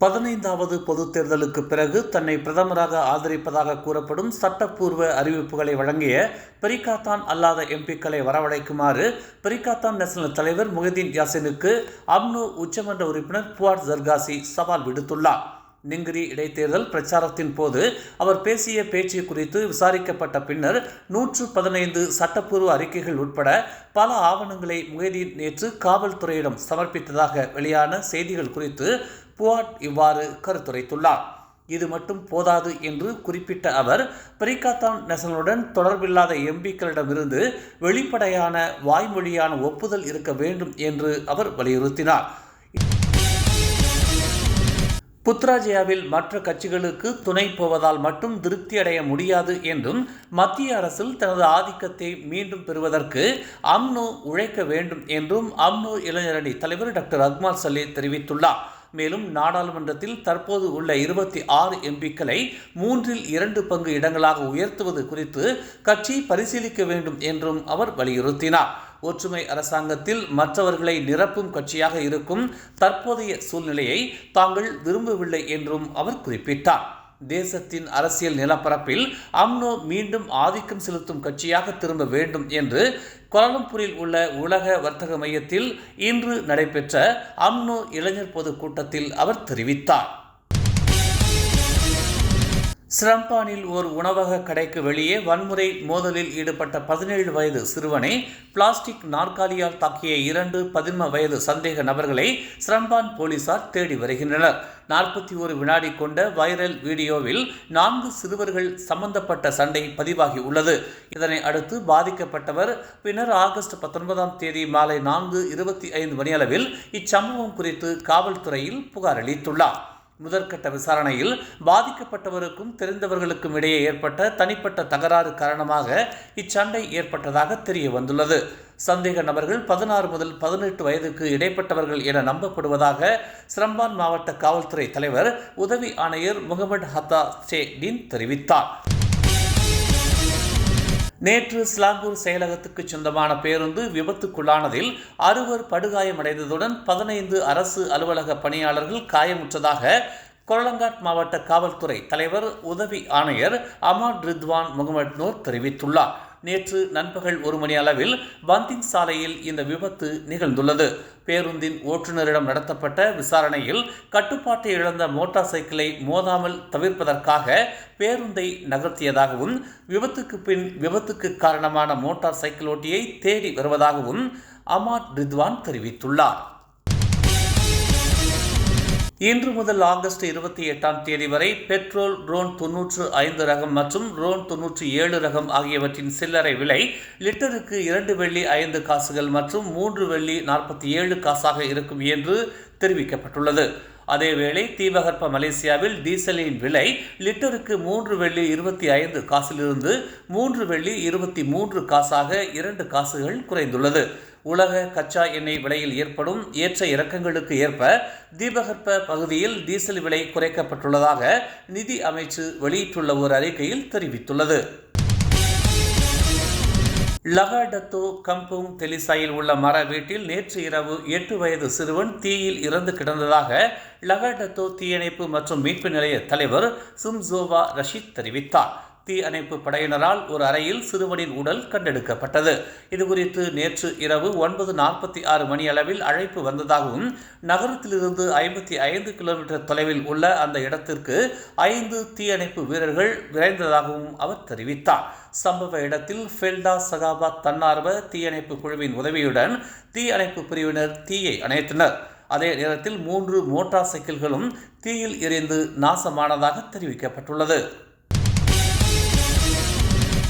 பதினைந்தாவது பொதுத் தேர்தலுக்கு பிறகு தன்னை பிரதமராக ஆதரிப்பதாக கூறப்படும் சட்டப்பூர்வ அறிவிப்புகளை வழங்கிய பெரிகாத்தான் அல்லாத எம்பிக்களை வரவழைக்குமாறு பெரிகாத்தான் நேஷனல் தலைவர் முஹிதீன் யாசினுக்கு அம்னோ உச்சமன்ற உறுப்பினர் புவாட் ஜர்காசி சவால் விடுத்துள்ளார். நிங்கிரி இடைத்தேர்தல் பிரச்சாரத்தின் போது அவர் பேசிய பேச்சு குறித்து விசாரிக்கப்பட்ட பின்னர் நூற்று பதினைந்து சட்டப்பூர்வ அறிக்கைகள் உட்பட பல ஆவணங்களை முஹிதீன் நேற்று காவல்துறையிடம் சமர்ப்பித்ததாக வெளியான செய்திகள் குறித்து புவாட் இவ்வாறு கருத்துரைத்துள்ளார். இது மட்டும் போதாது என்று குறிப்பிட்ட அவர் பிரிகாத்தான் நேஷனலுடன் தொடர்பில்லாத எம்பிக்களிடமிருந்து வெளிப்படையான வாய்மொழியான ஒப்புதல் இருக்க வேண்டும் என்று அவர் வலியுறுத்தினார். புத்ராஜயாவில் மற்ற கட்சிகளுக்கு துணை போவதால் மட்டும் திருப்தி அடைய முடியாது என்றும் மத்திய அரசில் தனது ஆதிக்கத்தை மீண்டும் பெறுவதற்கு அம்னோ உழைக்க வேண்டும் என்றும் அம்னோ இளைஞரணி தலைவர் டாக்டர் அக்மால் சலே தெரிவித்துள்ளார். மேலும் நாடாளுமன்றத்தில் தற்போது உள்ள இருபத்தி ஆறு எம்பிக்களை மூன்றில் இரண்டு பங்கு இடங்களாக உயர்த்துவது குறித்து கட்சி பரிசீலிக்க வேண்டும் என்றும் அவர் வலியுறுத்தினார். ஒற்றுமை அரசாங்கத்தில் மற்றவர்களை நிரப்பும் கட்சியாக இருக்கும் தற்போதைய சூழ்நிலையை தாங்கள் விரும்பவில்லை என்றும் அவர் குறிப்பிட்டார். தேசத்தின் அரசியல் நிலப்பரப்பில் அம்னோ மீண்டும் ஆதிக்கம் செலுத்தும் கட்சியாக திரும்ப வேண்டும் என்று கோலாலம்பூரில் உள்ள உலக வர்த்தக மையத்தில் இன்று நடைபெற்ற அம்னோ இளைஞர் பொதுக்கூட்டத்தில் அவர் தெரிவித்தார். சிரம்பானில் ஒரு உணவக கடைக்கு வெளியே வன்முறை மோதலில் ஈடுபட்ட பதினேழு வயது சிறுவனை பிளாஸ்டிக் நாற்காலியால் தாக்கிய இரண்டு பதின்ம வயது சந்தேக நபர்களை சிரம்பான் போலீசார் தேடி வருகின்றனர். நாற்பத்தி ஒரு வினாடி கொண்ட வைரல் வீடியோவில் நான்கு சிறுவர்கள் சம்பந்தப்பட்ட சண்டை பதிவாகி உள்ளது. இதனை அடுத்து பாதிக்கப்பட்டவர் பின்னர் ஆகஸ்ட் பத்தொன்பதாம் தேதி மாலை நான்கு இருபத்தி ஐந்து மணியளவில் இச்சம்பவம் குறித்து காவல்துறையில் புகார் அளித்துள்ளார். முதற்கட்ட விசாரணையில் பாதிக்கப்பட்டவருக்கும் தெரிந்தவர்களுக்கும் இடையே ஏற்பட்ட தனிப்பட்ட தகராறு காரணமாக இச்சண்டை ஏற்பட்டதாக தெரிய வந்துள்ளது. சந்தேக நபர்கள் பதினாறு முதல் பதினெட்டு வயதுக்கு இடைப்பட்டவர்கள் என நம்பப்படுவதாக சிரம்பான் மாவட்ட காவல்துறை தலைவர் உதவி ஆணையர் முகமது ஹத்தா ஷேடின் தெரிவித்தார். நேற்று ஸ்லாங்கூர் செயலகத்துக்கு சொந்தமான பேருந்து விபத்துக்குள்ளானதில் அறுவர் படுகாயமடைந்ததுடன் பதினைந்து அரசு அலுவலக பணியாளர்கள் காயமுற்றதாக கொல்லங்காட் மாவட்ட காவல்துறை தலைவர் உதவி ஆணையர் அமாட் ரித்வான் முகமது நூர் தெரிவித்துள்ளார். நேற்று நண்பகல் ஒரு மணி அளவில் பந்திங் சாலையில் இந்த விபத்து நிகழ்ந்துள்ளது. பேருந்தின் ஓட்டுநரிடம் நடத்தப்பட்ட விசாரணையில் கட்டுப்பாட்டை இழந்த மோட்டார் சைக்கிளை மோதாமல் தவிர்ப்பதற்காக பேருந்தை நகர்த்தியதாகவும் விபத்துக்கு பின் விபத்துக்கு காரணமான மோட்டார் சைக்கிள் ஓட்டியை தேடி வருவதாகவும் அமாட் ரித்வான் தெரிவித்துள்ளார். இன்று முதல் ஆகஸ்ட் இருபத்தி எட்டாம் தேதி வரை பெட்ரோல் ரோன் தொன்னூற்று ஐந்து ரகம் மற்றும் ரோன் தொன்னூற்று ஏழு ரகம் ஆகியவற்றின் சில்லறை விலை லிட்டருக்கு இரண்டு வெள்ளி ஐந்து காசுகள் மற்றும் மூன்று வெள்ளி நாற்பத்தி ஏழு காசாக இருக்கும் என்று தெரிவிக்கப்பட்டுள்ளது. அதேவேளை தீபகற்ப மலேசியாவில் டீசலின் விலை லிட்டருக்கு மூன்று வெள்ளி இருபத்தி ஐந்து காசிலிருந்து மூன்று வெள்ளி இருபத்தி மூன்று காசாக இரண்டு காசுகள் குறைந்துள்ளது. உலக கச்சா எண்ணெய் விலையில் ஏற்படும் ஏற்ற இறக்கங்களுக்கு ஏற்ப தீபகற்ப பகுதியில் டீசல் விலை குறைக்கப்பட்டுள்ளதாக நிதி அமைச்சு வெளியிட்டுள்ள ஒரு அறிக்கையில் தெரிவித்துள்ளது. லகாடத்தோ கம்புங் தெலிசாயில் உள்ள மர வீட்டில் நேற்று இரவு எட்டு வயது சிறுவன் தீயில் இறந்து கிடந்ததாக லகாடத்தோ தீயணைப்பு மற்றும் மீட்பு நிலைய தலைவர் சும்சோவா ரஷீத் தெரிவித்தார். தீ அணைப்பு படையினரால் ஒரு அறையில் சிறுவனின் உடல் கண்டெடுக்கப்பட்டது. இதுகுறித்து நேற்று இரவு ஒன்பது நாற்பத்தி ஆறு மணி அளவில் அழைப்பு வந்ததாகவும் நகரத்திலிருந்து ஐம்பத்தி ஐந்து கிலோமீட்டர் தொலைவில் உள்ள அந்த இடத்திற்கு ஐந்து தீயணைப்பு வீரர்கள் விரைந்ததாகவும் அவர் தெரிவித்தார். சம்பவ இடத்தில் ஃபெல்டா சகாபாத் தன்னார்வ தீயணைப்பு குழுவின் உதவியுடன் தீயணைப்பு பிரிவினர் தீயை அணைத்தனர். அதே நேரத்தில் மூன்று மோட்டார் சைக்கிள்களும் தீயில் எரிந்து நாசமானதாக தெரிவிக்கப்பட்டுள்ளது.